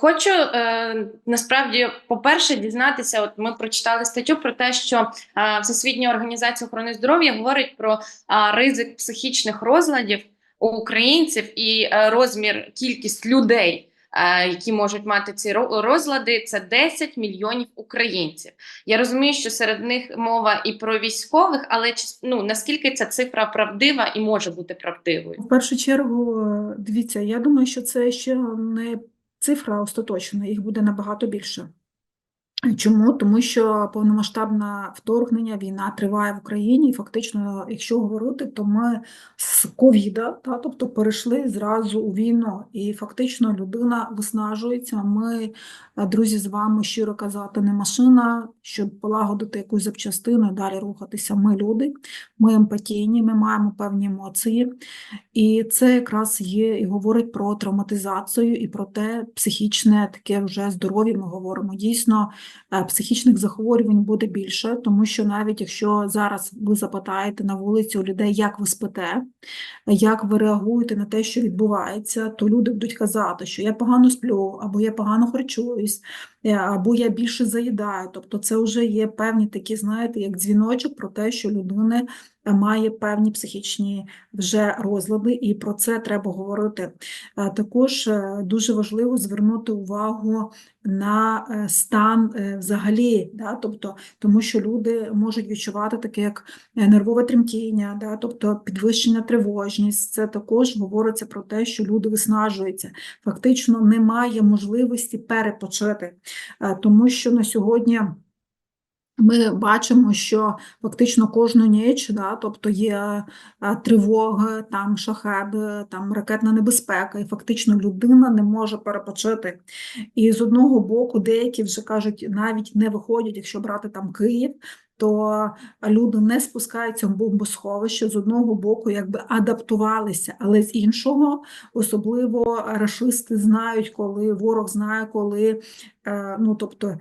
Хочу е, насправді, по-перше, дізнатися. От ми прочитали статтю про те, що е, Всесвітня організація охорони здоров'я говорить про ризик психічних розладів у українців і е, розмір кількість людей, які можуть мати ці ро- розлади, це 10 мільйонів українців. Я розумію, що серед них мова і про військових, але ну наскільки ця цифра правдива і може бути правдивою? В першу чергу, дивіться, я думаю, що це ще не цифра остаточна, їх буде набагато більше. Чому? Тому що повномасштабне вторгнення, війна триває в Україні, і фактично, якщо говорити, то ми з ковіда, та, тобто перейшли зразу у війну, і фактично людина виснажується. Ми, е, друзі, з вами щиро казати, не машина, щоб полагодити якусь запчастину далі рухатися. Ми люди, ми емпатійні, ми маємо певні емоції. І це якраз є і говорить про травматизацію і про те психічне таке вже здоров'я. Ми говоримо. Дійсно, психічних захворювань буде більше, тому що навіть якщо зараз ви запитаєте на вулиці у людей, як ви спите, як ви реагуєте на те, що відбувається, то люди будуть казати, що я погано сплю, або я погано харчуюсь, е, або я більше заїдаю. Тобто, це вже є певні такі, знаєте, як дзвіночок про те, що людина е, має певні психічні вже розлади, і про це треба говорити. Е, Також е, дуже важливо звернути увагу на е, стан взагалі, да, тобто, тому що люди можуть відчувати таке, як нервове тремтіння, да, тобто підвищення тривожність. Це також говориться про те, що люди виснажуються. Фактично немає можливості перепочити, тому що на сьогодні. Ми бачимо, що фактично кожну ніч, да, тобто є е, тривоги, там шахеди, там ракетна небезпека, і фактично людина не може перепочити. І з одного боку, деякі вже кажуть, навіть не виходять, якщо брати там Київ, то люди не спускаються в бомбосховище з одного боку, якби адаптувалися, але з іншого, особливо рашисти знають, коли ворог знає, коли е, ну тобто.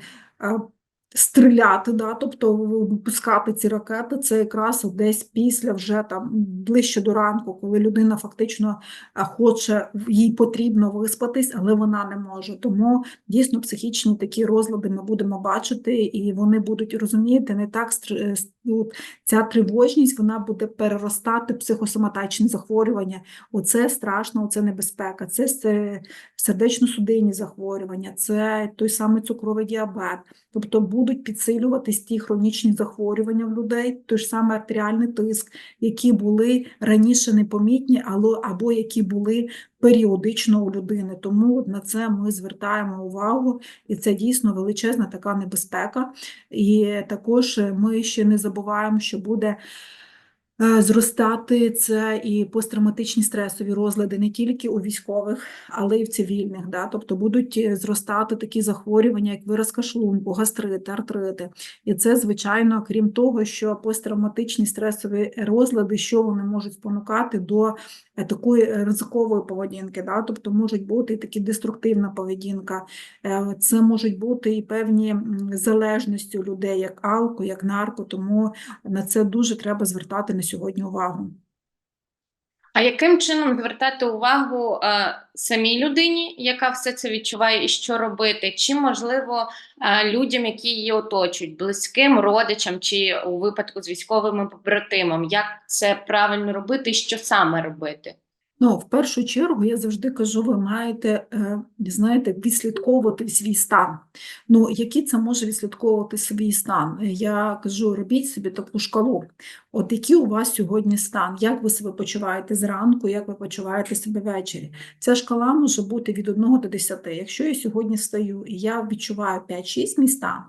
Е, Стріляти, да, тобто випускати ці ракети, це якраз десь після вже там ближче до ранку, коли людина фактично а, хоче, їй потрібно виспатись, але вона не може. Тому дійсно психічні такі розлади ми будемо бачити, і вони будуть розуміти не так е, от ця тривожність вона буде переростати психосоматичні захворювання. Оце страшно, оце небезпека. Це сердечно-судинні захворювання, це той самий цукровий діабет. Тобто будуть підсилюватись ті хронічні захворювання в людей, той ж самий артеріальний тиск, які були раніше непомітні, або які були періодично у людини. Тому на це ми звертаємо увагу, і це дійсно величезна така небезпека. І також ми ще не забуваємо, що буде. е, Зростати це і посттравматичні стресові розлади не тільки у військових, але й в цивільних. Да? Тобто будуть е, зростати такі захворювання, як виразка шлунку, гастрити, артрити. І це, звичайно, крім того, що посттравматичні стресові розлади, що вони можуть спонукати до такої е, ризикової поведінки. Да? Тобто можуть бути і такі деструктивна поведінка, Е, це можуть бути і певні залежності у людей, як алко, як нарко, тому на це дуже треба звертати на сьогодні увагу. А яким чином звертати увагу е, самій людині, яка все це відчуває, і що робити? Чи можливо е, людям, які її оточують, близьким родичам, чи у випадку з військовими побратимам, як це правильно робити і що саме робити? Ну, в першу чергу, я завжди кажу, ви маєте, е, знаєте, відслідковувати свій стан. Ну, який це може відслідковувати свій стан? Я кажу, робіть собі таку шкалу. От який у вас сьогодні стан? Як ви себе почуваєте зранку, як ви почуваєте себе ввечері? Ця шкала може бути від 1 до 10. Якщо я сьогодні встаю і я відчуваю 5-6 мій стан,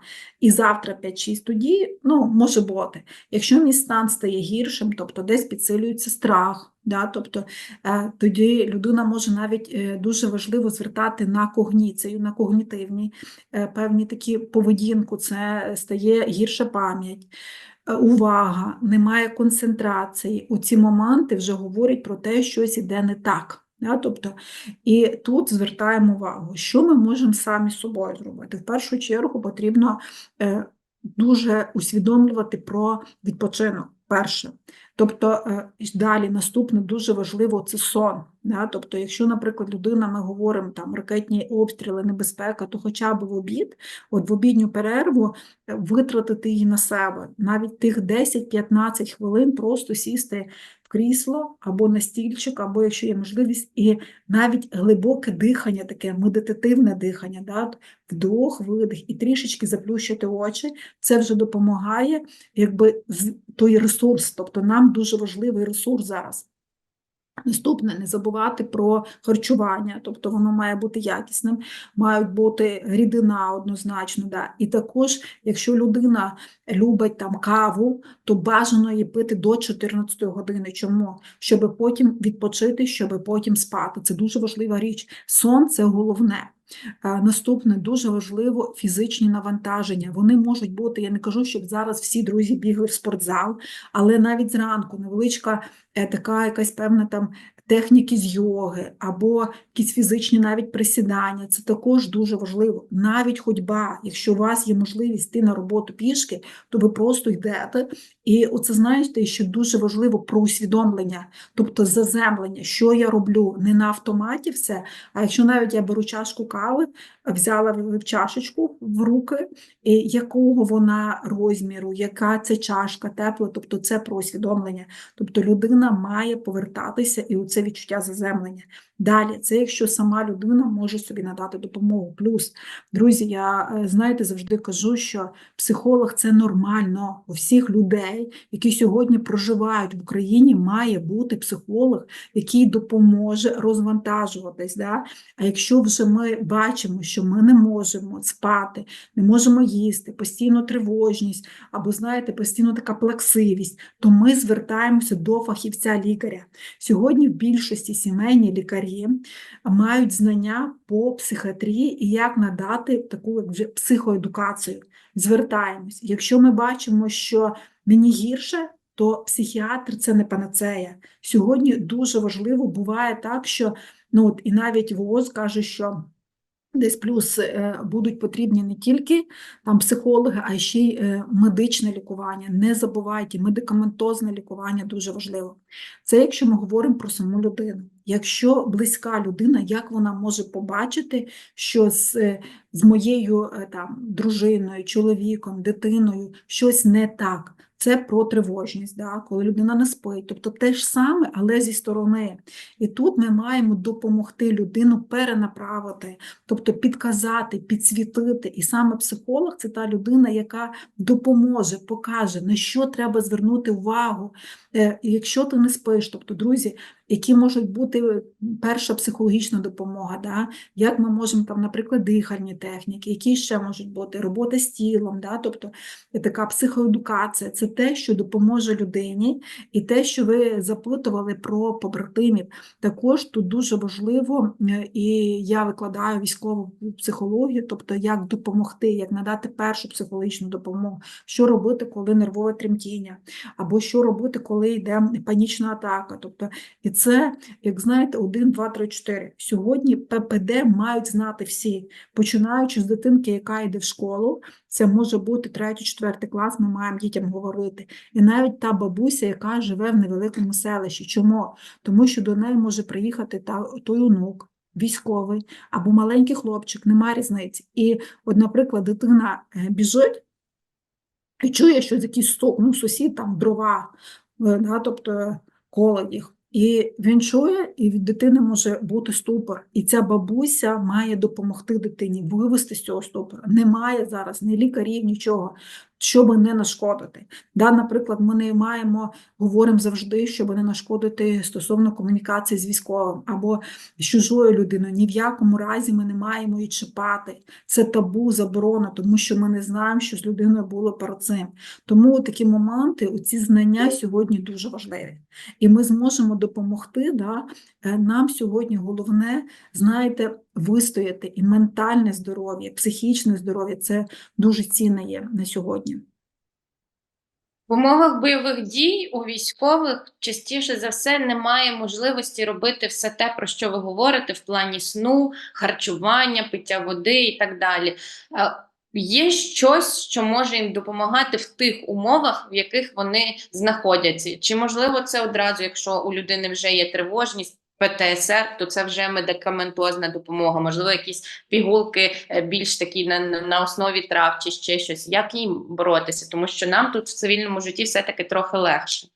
і завтра 5-6, тоді ну, може бути. Якщо мій стан стає гіршим, тобто десь підсилюється страх, да, тобто е, тоді людина може навіть е, дуже важливо звертати на когніцію, на когнітивні е, певні такі поведінку, це стає гірша пам'ять. Увага, немає концентрації. У ці моменти вже говорять про те, що щось іде не так. Да? Тобто, і тут звертаємо увагу, що ми можемо самі з собою зробити. В першу чергу потрібно дуже усвідомлювати про відпочинок. Перше, Тобто е, далі наступне дуже важливо це сон. Да? Тобто, якщо, наприклад, людина, ми говоримо там ракетні обстріли, небезпека, то хоча б в обід, от в обідню перерву е, витратити її на себе, навіть тих 10-15 хвилин просто сісти крісло або на стільчик, або якщо є можливість, і навіть глибоке дихання, таке медитативне дихання, да? вдох, видих, і трішечки заплющити очі, це вже допомагає, якби той ресурс, тобто нам дуже важливий ресурс зараз. Наступне, не забувати про харчування, тобто воно має бути якісним, мають бути рідина однозначно. Да. І також, якщо людина любить там каву, то бажано її пити до 14 години. Чому? Щоб потім відпочити, щоб потім спати. Це дуже важлива річ. Сон це головне. Е, Наступне дуже важливо фізичні навантаження. Вони можуть бути, я не кажу, щоб зараз всі друзі бігли в спортзал, але навіть зранку невеличка е, така якась певна там техніки з йоги або якісь фізичні навіть присідання. Це також дуже важливо. Навіть ходьба, якщо у вас є можливість йти на роботу пішки, то ви просто йдете. І оце знаєте, що дуже важливо про усвідомлення, тобто заземлення, що я роблю не на автоматі все, а якщо навіть я беру чашку кави, взяла в чашечку в руки, і якого вона розміру, яка це чашка тепла, тобто це про усвідомлення. Тобто людина має повертатися і у це відчуття заземлення. Далі, це якщо сама людина може собі надати допомогу. Плюс, друзі, я е, знаєте, завжди кажу, що психолог це нормально. У всіх людей, які сьогодні проживають в Україні, має бути психолог, який допоможе розвантажуватись. Да? А якщо вже ми бачимо, що ми не можемо спати, не можемо їсти, постійно тривожність, або, знаєте, постійно така плаксивість, то ми звертаємося до фахівця-лікаря. Сьогодні в більшості сімейні лікарі мають знання по психіатрії і як надати таку вже психоедукацію. Звертаємось. Якщо ми бачимо, що мені гірше, то психіатр це не панацея. Сьогодні дуже важливо буває так, що ну от і навіть ВОЗ каже, що десь плюс е, будуть потрібні не тільки там психологи, а ще й е, медичне лікування. Не забувайте, медикаментозне лікування дуже важливо. Це якщо ми говоримо про саму людину. Якщо близька людина, як вона може побачити, що з, е, з моєю там дружиною, чоловіком, дитиною щось не так. Це про тривожність, да? коли людина не спить. Тобто те ж саме, але зі сторони. І тут ми маємо допомогти людину перенаправити, тобто підказати, підсвітити. І саме психолог це та людина, яка допоможе, покаже, на що треба звернути увагу. Е, Якщо ти не спиш, тобто, друзі, які можуть бути перша психологічна допомога, да? як ми можемо там, наприклад, дихальні техніки, які ще можуть бути робота з тілом, да? тобто така психоедукація, це те, що допоможе людині, і те, що ви запитували про побратимів. Також тут дуже важливо, е, і я викладаю військову психологію, тобто як допомогти, як надати першу психологічну допомогу, що робити, коли нервове тремтіння, або що робити, коли йде панічна атака. Тобто, і це, як знаєте, 1, 2, 3, 4. Сьогодні ППД мають знати всі, починаючи з дитинки, яка йде в школу, це може бути 3-4 клас, ми маємо дітям говорити. І навіть та бабуся, яка живе в невеликому селищі. Чому? Тому що до неї може приїхати та, той онук, військовий або маленький хлопчик, немає різниці. І, от, наприклад, дитина е, біжить і чує, що якийсь сто- ну, сусід там дрова, да, тобто коло їх. І він чує, і від дитини може бути ступор. І ця бабуся має допомогти дитині вивести з цього ступора. Немає зараз ні лікарів, нічого, щоб не нашкодити. Да, наприклад, ми не маємо, говоримо завжди, щоб не нашкодити стосовно комунікації з військовим або з чужою людиною. Ні в якому разі ми не маємо її чіпати. Це табу, заборона, тому що ми не знаємо, що з людиною було перед цим. Тому такі моменти, ці знання сьогодні дуже важливі. І ми зможемо допомогти. Да? е, Нам сьогодні головне, знаєте, вистояти і ментальне здоров'я, психічне здоров'я це дуже цінне є на сьогодні. В умовах бойових дій у військових частіше за все немає можливості робити все те, про що ви говорите, в плані сну, харчування, пиття води і так далі. Е, є щось, що може їм допомагати в тих умовах, в яких вони знаходяться. Чи можливо це одразу, якщо у людини вже є тривожність? ПТСР, то це вже медикаментозна допомога, можливо, якісь пігулки е, більш такі на, на основі трав чи ще щось. Як їм боротися? Тому що нам тут в цивільному житті все-таки трохи легше.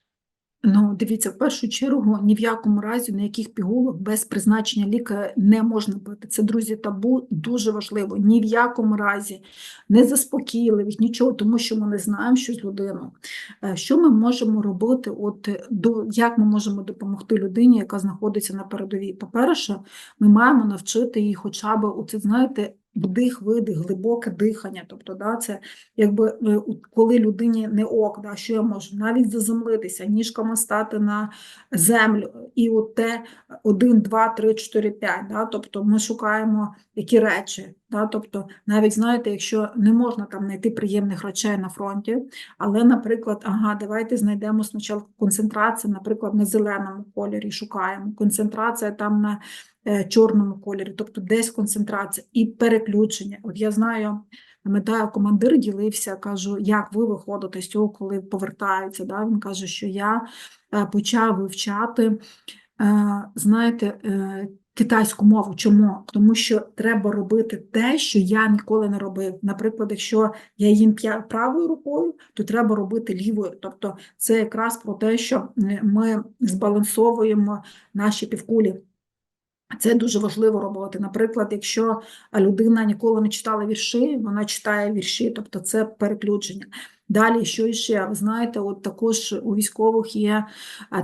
Ну, дивіться, в першу чергу ні в якому разі ніяких пігулок без призначення лікаря не можна пити. Це, друзі, табу дуже важливо. Ні в якому разі не заспокійливих, нічого, тому що ми не знаємо, що з людиною. Е, Що ми можемо робити? От до як ми можемо допомогти людині, яка знаходиться на передовій? По-перше, ми маємо навчити її, хоча б оце, знаєте. Вдих, видих, глибоке дихання. Тобто, да, це якби е, коли людині не ок, да, що я можу навіть заземлитися, ніжками стати на землю, і от те 1, 2, 3, 4, 5. Да, тобто ми шукаємо які речі. Да, тобто, навіть знаєте, якщо не можна там знайти приємних речей на фронті, але, наприклад, ага, давайте знайдемо спочатку концентрацію, наприклад, на зеленому кольорі шукаємо, концентрація там на е, чорному кольорі, тобто десь концентрація і переключення. От я знаю, пам'ятаю, командир ділився, кажу, як ви виходите з цього, коли повертаються. Да? Він каже, що я е, почав вивчати, е, знаєте, китайську мову. Чому? Тому що треба робити те, що я ніколи не робив. Наприклад, якщо я їм правою рукою, то треба робити лівою. Тобто це якраз про те, що ми збалансовуємо наші півкулі. Це дуже важливо робити. Наприклад, якщо людина ніколи не читала вірші, вона читає вірші, тобто це переключення. Далі, що ще? Ви знаєте, от також у військових є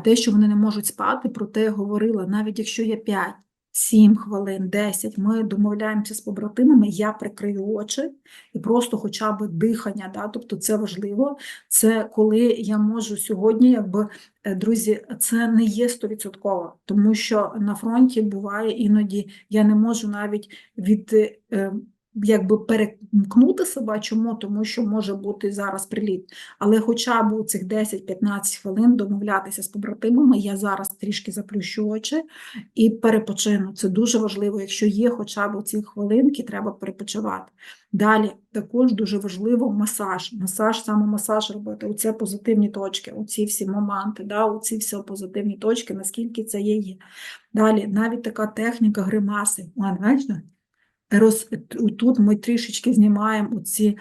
те, що вони не можуть спати, про те я говорила, навіть якщо є 5, 7 хвилин, 10, ми домовляємося з побратимами, я прикрию очі і просто хоча б дихання, да? тобто це важливо. Це коли я можу сьогодні, якби Е, Друзі, це не є стовідсотково, тому що на фронті буває іноді я не можу навіть від е, якби перемкнути себе. Чому? Тому що може бути зараз приліт. Але хоча б у цих 10-15 хвилин домовлятися з побратимами, я зараз трішки заплющу очі і перепочину. Це дуже важливо. Якщо є хоча б ці хвилинки, треба перепочивати. Далі також дуже важливо масаж. Масаж, саме масаж робити. Оце позитивні точки, оці всі моменти, да, оці всі позитивні точки, наскільки це є. Далі навіть така техніка гримаси. Ладно? Роз, тут ми трішечки знімаємо оці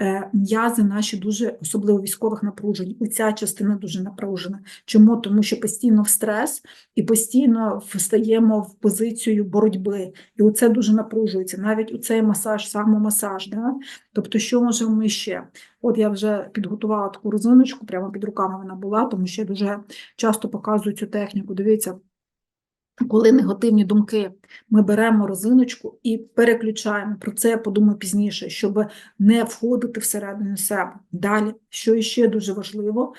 е, м'язи наші дуже, особливо військових напружень. Оця частина дуже напружена. Чому? Тому що постійно в стрес і постійно встаємо в позицію боротьби. І оце дуже напружується. Навіть у цей масаж, самомасаж. Да? Тобто, що можемо ми ще? От я вже підготувала таку резиночку, прямо під руками вона була, тому що я дуже часто показую цю техніку. Дивіться, коли негативні думки, ми беремо розиночку і переключаємо. Про це я подумаю пізніше, щоб не входити всередину себе. Далі, що ще дуже важливо,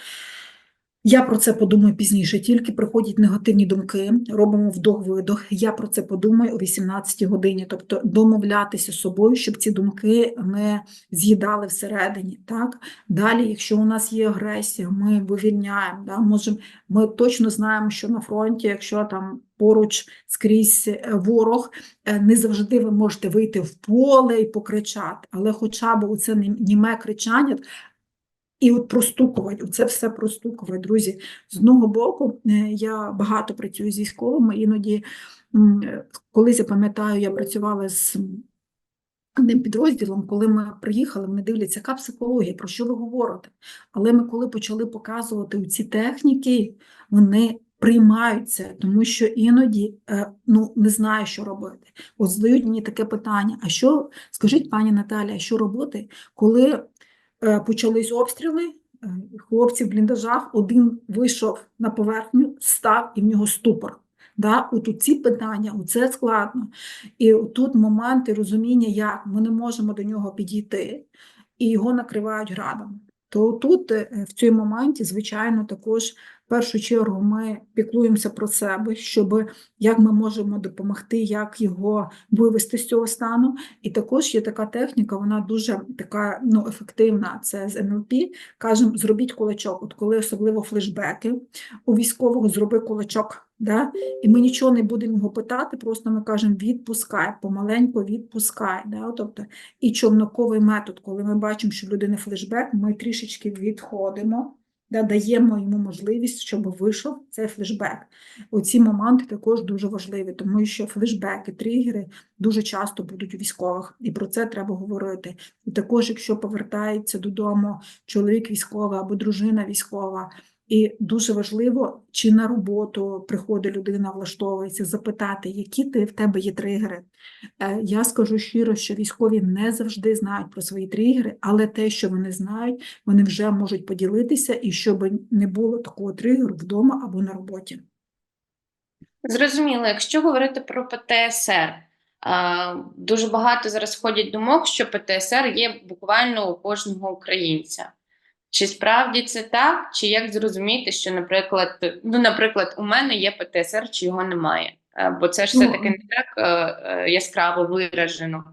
я про це подумаю пізніше. Тільки приходять негативні думки, робимо вдох-видох. Я про це подумаю о 18 годині, тобто домовлятися з собою, щоб ці думки не з'їдали всередині. Так? Далі, якщо у нас є агресія, ми вивільняємо. Да? Можем, ми точно знаємо, що на фронті, якщо там поруч скрізь е, ворог, е, не завжди ви можете вийти в поле і покричати, але хоча б оце нім- німе кричання. І от простукувати, це все простукувати, друзі. З одного боку, е, я багато працюю з військовими, іноді, м, колись я пам'ятаю, я працювала з одним підрозділом, коли ми приїхали, вони дивляться, яка психологія, про що ви говорите? Але ми коли почали показувати ці техніки, вони приймаються, тому що іноді е, ну, не знаю, що робити. От задають мені таке питання: а що, скажіть, пані Наталя, а що робити, коли почались обстріли? е, Хлопці в бліндажах, один вийшов на поверхню, став і в нього ступор. Да? От ці питання, це складно. І тут моменти розуміння, як ми не можемо до нього підійти, і його накривають градом. То тут е, в цьому моменті, звичайно, також в першу чергу ми піклуємося про себе, щоб як ми можемо допомогти, як його вивести з цього стану. І також є така техніка, вона дуже така ну, ефективна. Це з НЛП. Кажемо, зробіть кулачок. От коли особливо флешбеки у військового зроби кулачок. Да? І ми нічого не будемо його питати, просто ми кажемо відпускай, помаленьку відпускай. Да? Тобто, і човноковий метод, коли ми бачимо, що в людини флешбек, ми трішечки відходимо, да? даємо йому можливість, щоб вийшов цей флешбек. Оці моменти також дуже важливі, тому що флешбеки, тригери дуже часто будуть у військових, і про це треба говорити. І також, якщо повертається додому чоловік військовий або дружина військова, і дуже важливо, чи на роботу приходить людина, влаштовується, запитати, які ти в тебе є тригери. Е, Я скажу щиро, що військові не завжди знають про свої тригери, але те, що вони знають, вони вже можуть поділитися, і щоб не було такого тригеру вдома або на роботі. Зрозуміло, якщо говорити про ПТСР, дуже багато зараз ходять думок, що ПТСР є буквально у кожного українця. Чи справді це так? Чи як зрозуміти, що, наприклад, ну, наприклад, у мене є ПТСР, чи його немає? Е, Бо це ж Ну, все-таки не так е, е, яскраво виражено.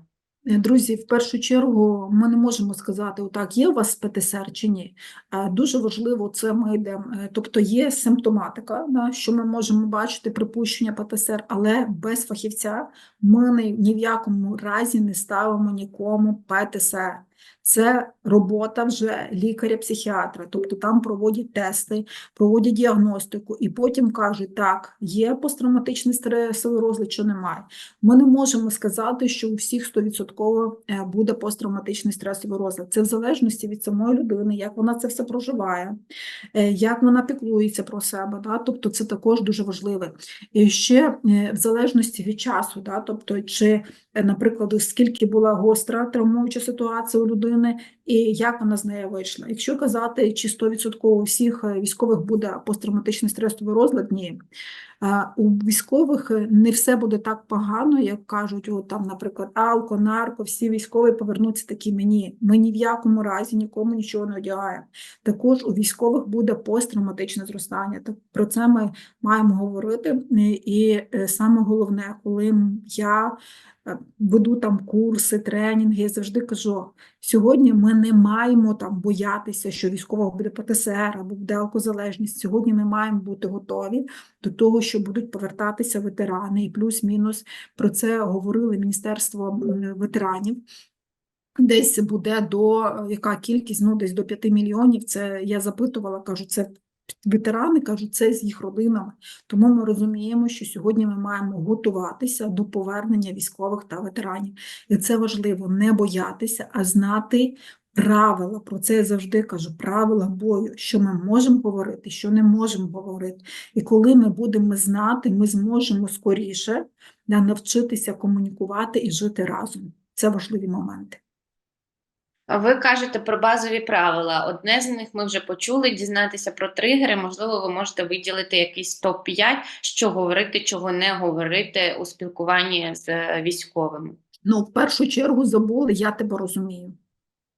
Друзі, в першу чергу ми не можемо сказати, отак, є у вас ПТСР чи ні. Дуже важливо, це ми йдемо. Тобто є симптоматика, да, що ми можемо бачити припущення ПТСР, але без фахівця ми ні в якому разі не ставимо нікому ПТСР. Це робота вже лікаря-психіатра, тобто там проводять тести, проводять діагностику і потім кажуть, так, є посттравматичний стресовий розлад, чи немає. Ми не можемо сказати, що у всіх 100% е, буде посттравматичний стресовий розлад. Це в залежності від самої людини, як вона це все проживає, е, як вона піклується про себе. Да? Тобто це також дуже важливе. І ще е, в залежності від часу, да? тобто, чи, наприклад, скільки була гостра травмуюча ситуація у людини, і як вона з неї вийшла. Якщо казати, чи 100% усіх е, військових буде посттравматичний стресовий розлад, ні. У військових е, не все буде так погано, як кажуть, от там, наприклад, алко, нарко, всі військові повернуться такі мені. Ми ні в якому разі нікому нічого не одягаємо. Також у військових буде посттравматичне зростання. Так про це ми маємо говорити. І е, саме головне, коли я е, веду там курси, тренінги, я завжди кажу: сьогодні ми не маємо там боятися, що військового буде ПТСР або буде алкозалежність. Сьогодні ми маємо бути готові до того, що будуть повертатися ветерани, і плюс-мінус про це говорили Міністерство ветеранів. Десь буде до яка кількість? Ну, десь до 5 мільйонів. Це я запитувала, кажу, це ветерани, кажу, це з їх родинами. Тому ми розуміємо, що сьогодні ми маємо готуватися до повернення військових та ветеранів. І це важливо не боятися, а знати правила. Про це я завжди кажу: правила бою, що ми можемо говорити, що не можемо говорити. І коли ми будемо знати, ми зможемо скоріше навчитися комунікувати і жити разом. Це важливі моменти. Ви кажете про базові правила. Одне з них ми вже почули. Дізнатися про тригери. Можливо, ви можете виділити якийсь топ-5, що говорити, чого не говорити у спілкуванні з е, військовими. Ну, в першу чергу забули, я тебе розумію.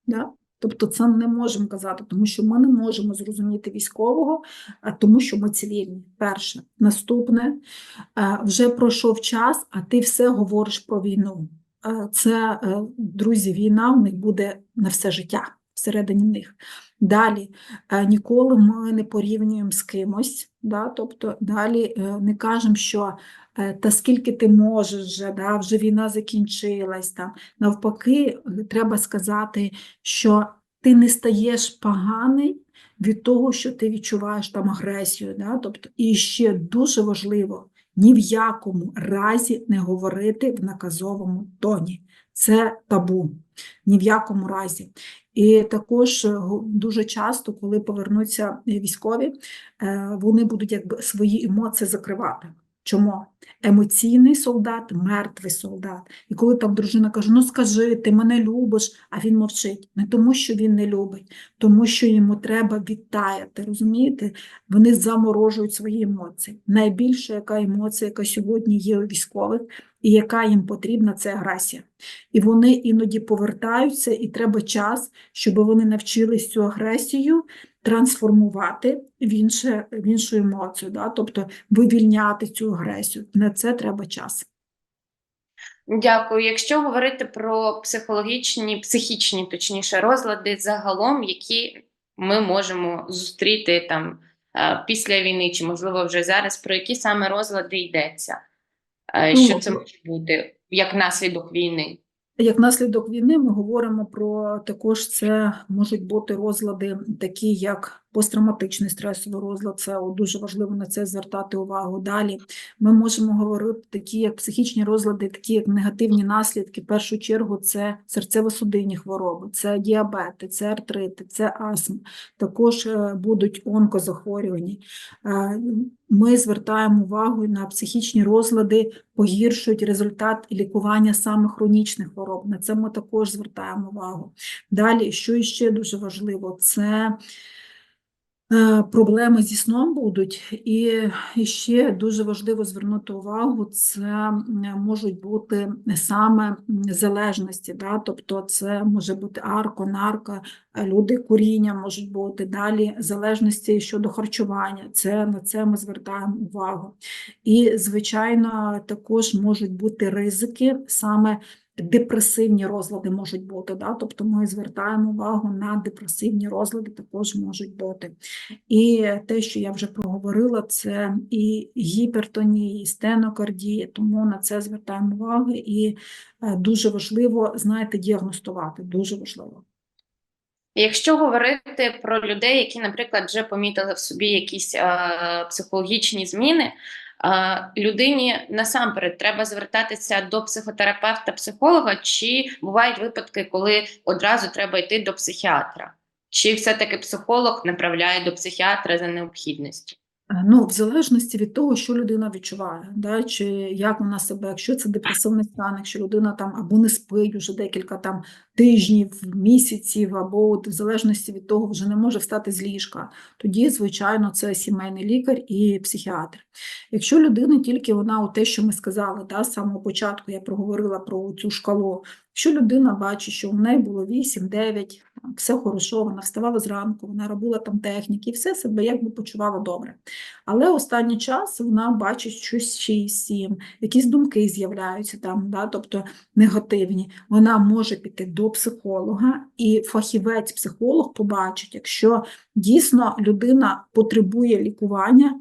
Да? Тобто це не можемо казати, тому що ми не можемо зрозуміти військового, тому що ми цивільні. Перше. Наступне, е, вже пройшов час, а ти все говориш про війну. Е, Це, е, друзі, війна в них буде на все життя всередині них. Далі, е, ніколи ми не порівнюємо з кимось, да? тобто далі не кажемо, що та скільки ти можеш вже, да? вже війна закінчилась. Там. Навпаки, треба сказати, що ти не стаєш поганий від того, що ти відчуваєш там агресію. Да? Тобто, і ще дуже важливо ні в якому разі не говорити в наказовому тоні. Це табу. Ні в якому разі. І також е, дуже часто, коли повернуться військові, е, вони будуть якби свої емоції закривати. Чому? Емоційний солдат, мертвий солдат. І коли там дружина каже: Ну скажи, ти мене любиш, а він мовчить. Не тому, що він не любить, тому що йому треба відтаяти. Розумієте? Вони заморожують свої емоції. Найбільша яка емоція, яка сьогодні є у військових, і яка їм потрібна, це агресія. І вони іноді повертаються, і треба час, щоб вони навчились цю агресію трансформувати в, інше, в іншу емоцію, да? тобто вивільняти цю агресію. На це треба час. Дякую. Якщо говорити про психологічні, психічні, точніше, розлади загалом, які ми можемо зустріти там е, після війни, чи можливо вже зараз, про які саме розлади йдеться? Е, Ну, Що це може бути як наслідок війни? Як наслідок війни ми говоримо про також це можуть бути розлади, такі як посттравматичний стресовий розлад. Це дуже важливо на це звертати увагу. Далі ми можемо говорити такі, як психічні розлади, такі як негативні наслідки. В першу чергу це серцево-судинні хвороби, це діабети, це артрити, це астма. Також е, будуть онкозахворювання. Е, Ми звертаємо увагу на психічні розлади, погіршують результат лікування саме хронічних хвороб. На це ми також звертаємо увагу. Далі, що ще дуже важливо, це проблеми зі сном будуть, і ще дуже важливо звернути увагу, це можуть бути саме залежності, да? тобто це може бути арко, нарко, е, люди куріння можуть бути далі залежності щодо харчування. Це на це ми звертаємо увагу. І, звичайно, також можуть бути ризики саме. Депресивні розлади можуть бути, да? тобто ми звертаємо увагу на депресивні розлади, також можуть бути. І те, що я вже проговорила, це і гіпертонія, і стенокардія, тому на це звертаємо увагу. І е, дуже важливо, знаєте, діагностувати, дуже важливо. Якщо говорити про людей, які, наприклад, вже помітили в собі якісь е, психологічні зміни, людині насамперед треба звертатися до психотерапевта, психолога, чи бувають випадки, коли одразу треба йти до психіатра? Чи все-таки психолог направляє до психіатра за необхідністю? Е, Ну, в залежності від того, що людина відчуває, да, чи як вона себе, якщо це депресивний стан, якщо людина там або не спить вже декілька там тижнів, місяців, або от в залежності від того вже не може встати з ліжка, тоді, звичайно, це сімейний лікар і психіатр. Якщо людина тільки вона, от те, що ми сказали, да, з самого початку я проговорила про цю шкалу, якщо людина бачить, що в неї було 8-9, все хорошо, вона вставала зранку, вона робила там техніки, все себе якби почувала добре. Але останній час вона бачить щось 6-7, якісь думки з'являються там, да, тобто негативні. Вона може піти до психолога, і фахівець-психолог побачить, якщо дійсно людина потребує лікування,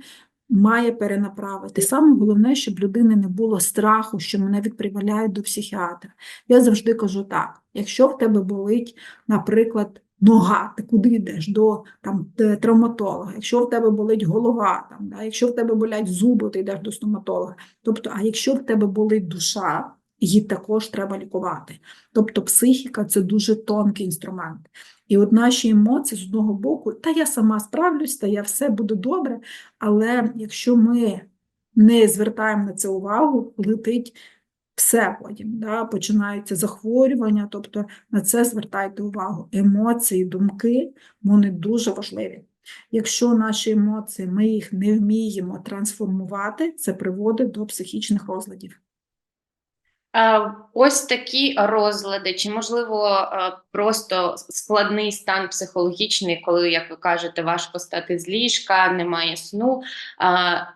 має перенаправити. Саме головне, щоб людини не було страху, що мене відправляють до психіатра. Я завжди кажу так: якщо в тебе болить, наприклад, нога, ти куди йдеш? До там, травматолога, якщо в тебе болить голова, там, да? якщо в тебе болять зуби, ти йдеш до стоматолога. Тобто, а якщо в тебе болить душа, її також треба лікувати. Тобто психіка це дуже тонкий інструмент. І от наші емоції з одного боку, та я сама справлюсь, та я все буде добре. Але якщо ми не звертаємо на це увагу, летить все потім, да? починаються захворювання, тобто на це звертайте увагу. Емоції, думки, вони дуже важливі. Якщо наші емоції, ми їх не вміємо трансформувати, це приводить до психічних розладів. Ось такі розлади, чи можливо просто складний стан психологічний, коли, як ви кажете, важко стати з ліжка, немає сну.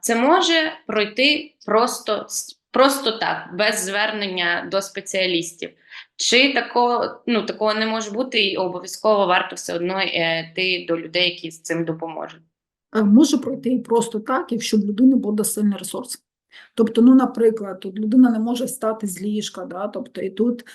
Це може пройти просто, просто так, без звернення до спеціалістів. Чи такого, ну, такого не може бути, і обов'язково варто все одно е, йти до людей, які з цим допоможуть. Е, Може пройти і просто так, якщо в людини буде сильний ресурс. Тобто, ну, наприклад, тут людина не може встати з ліжка, да? тобто, і тут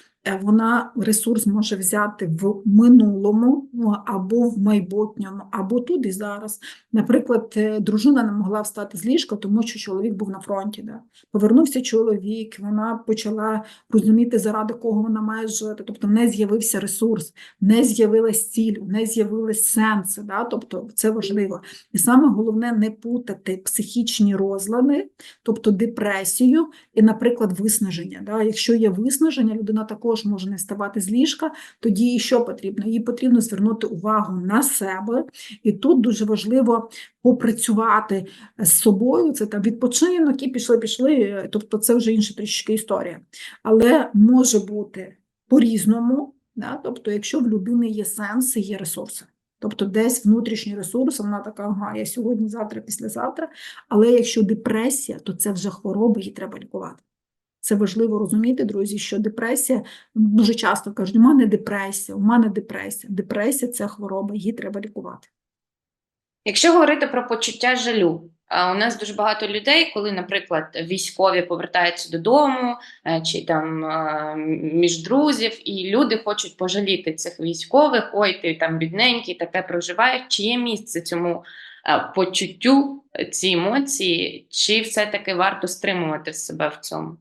вона ресурс може взяти в минулому ну, або в майбутньому, або тут і зараз. Наприклад, е, дружина не могла встати з ліжка, тому що чоловік був на фронті. Да? Повернувся чоловік, вона почала розуміти, заради кого вона має жити. Тобто, в неї з'явився ресурс, не з'явилась ціль, не з'явились сенси. Да? Тобто, це важливо. І саме головне не путати психічні розлади, тобто депресію і, наприклад, виснаження. Да? Якщо є виснаження, людина також може не вставати з ліжка, тоді їй що потрібно? Їй потрібно звернути увагу на себе, і тут дуже важливо попрацювати з собою. Це там відпочинок і пішли, пішли. Тобто, це вже інша трішки історія. Але може бути по-різному. Да? Тобто, якщо в людини є сенси, є ресурси. Тобто десь внутрішній ресурс, вона така, ага, я сьогодні, завтра, післязавтра. Але якщо депресія, то це вже хвороба, її треба лікувати. Це важливо розуміти, друзі, що депресія дуже часто кажуть, у мене депресія, у мене депресія. Депресія це хвороба, її треба лікувати. Якщо говорити про почуття жалю, у нас дуже багато людей, коли, наприклад, військові повертаються додому е, чи там е, між друзів, і люди хочуть пожаліти цих військових, ой, ти там бідненький, таке проживаєш. Чи є місце цьому е, почуттю, е, ці емоції, чи все-таки варто стримувати себе в цьому?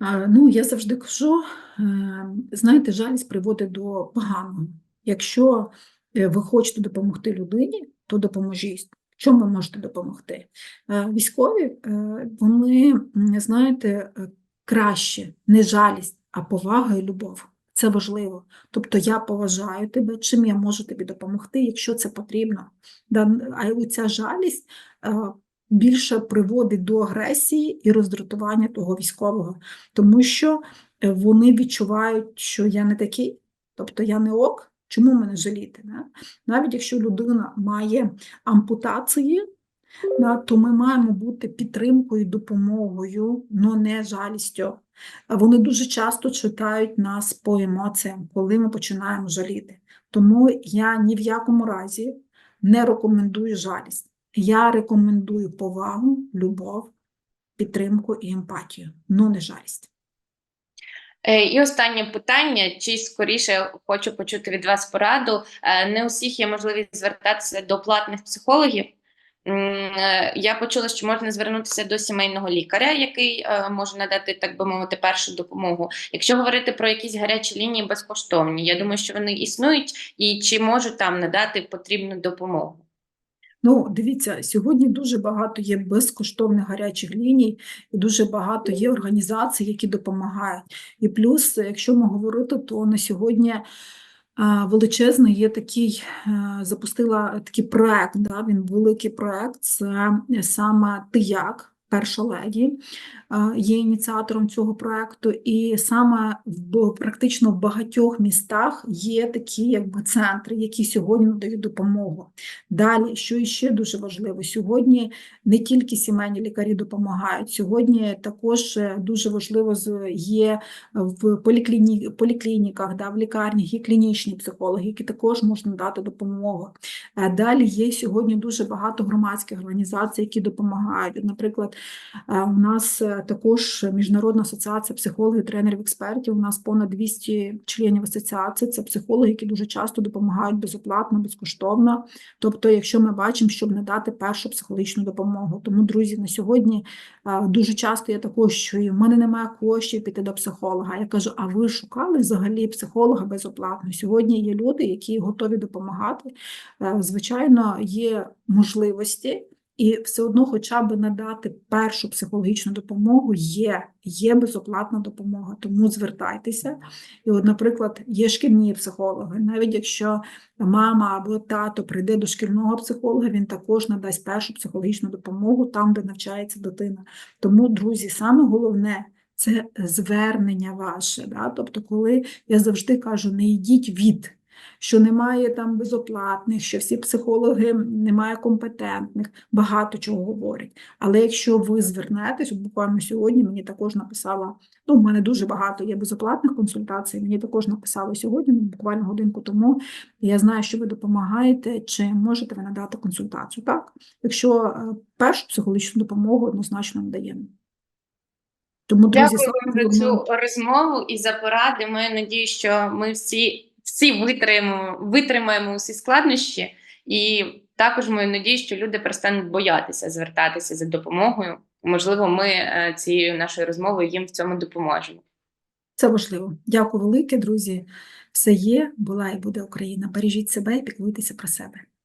Ну, я завжди кажу, е, знаєте, жалість приводить до поганого. Якщо е, ви хочете допомогти людині, то допоможіть. Чому ви можете допомогти? Е, Військові, е, вони, знаєте, краще не жалість, а повага і любов. Це важливо. Тобто я поважаю тебе, чим я можу тобі допомогти, якщо це потрібно. А ця жалість більше приводить до агресії і роздратування того військового тому що е, вони відчувають, що я не такий, тобто я не ок, чому мене жаліти? Да? Навіть якщо людина має ампутації, то ми маємо бути підтримкою, допомогою, але не жалістю. Вони дуже часто читають нас по емоціям, коли ми починаємо жаліти. Тому я ні в якому разі не рекомендую жалість. Я рекомендую повагу, любов, підтримку і емпатію, але не жалість. Е, І останнє питання, чи скоріше хочу почути від вас пораду. Е, Не у всіх є можливість звертатися до платних психологів. Е, Я почула, що можна звернутися до сімейного лікаря, який може надати, так би мовити, першу допомогу. Якщо говорити про якісь гарячі лінії безкоштовні, я думаю, що вони існують, і чи можуть там надати потрібну допомогу. Ну, дивіться, сьогодні дуже багато є безкоштовних гарячих ліній, і дуже багато є організацій, які допомагають. І плюс, якщо ми говорити, то на сьогодні величезний є такий, запустила такий проект, да, він великий проект, це саме «Ти як?», перша леді є ініціатором цього проекту, і саме в практично в багатьох містах є такі якби центри, які сьогодні надають допомогу. Далі, що іще дуже важливо, сьогодні не тільки сімейні лікарі допомагають, сьогодні також е, дуже важливо є в полікліні, поліклініках, да, в лікарнях є клінічні психологи, які також можуть надати допомогу. Е, Далі є сьогодні дуже багато громадських організацій, які допомагають. Наприклад, е, у нас е, також Міжнародна асоціація психологів, тренерів, експертів. У нас понад 200 членів асоціації. Це психологи, які дуже часто допомагають безоплатно, безкоштовно. Тобто, якщо ми бачимо, щоб надати першу психологічну допомогу. Тому, друзі, на сьогодні дуже часто я також чую, в мене немає коштів піти до психолога. Я кажу, а ви шукали взагалі психолога безоплатно? Сьогодні є люди, які готові допомагати. Е, Звичайно, є можливості. І все одно, хоча б надати першу психологічну допомогу, є, є безоплатна допомога, тому звертайтеся. І, от, наприклад, є шкільні психологи, навіть якщо мама або тато прийде до шкільного психолога, він також надасть першу психологічну допомогу там, де навчається дитина. Тому, друзі, саме головне це звернення ваше. Да? Тобто, коли я завжди кажу, не йдіть від. Що немає там безоплатних, що всі психологи немає компетентних, багато чого говорять. Але якщо ви звернетесь, буквально сьогодні мені також написала, ну, в мене дуже багато є безоплатних консультацій, мені також написали сьогодні, ну, буквально годинку тому, я знаю, що ви допомагаєте, чи можете ви надати консультацію. Так, якщо е, першу психологічну допомогу однозначно надаємо. Тому, друзі, Дякую вам за цю розмову і за поради. Ми надію, що ми всі, всі витримаємо, витримаємо усі складнощі, і також маю надію, що люди перестануть боятися звертатися за допомогою. Можливо, ми е, цією нашою розмовою їм в цьому допоможемо. Це важливо. Дякую велике, друзі. Все є, була і буде Україна. Бережіть себе і піклуйтеся про себе.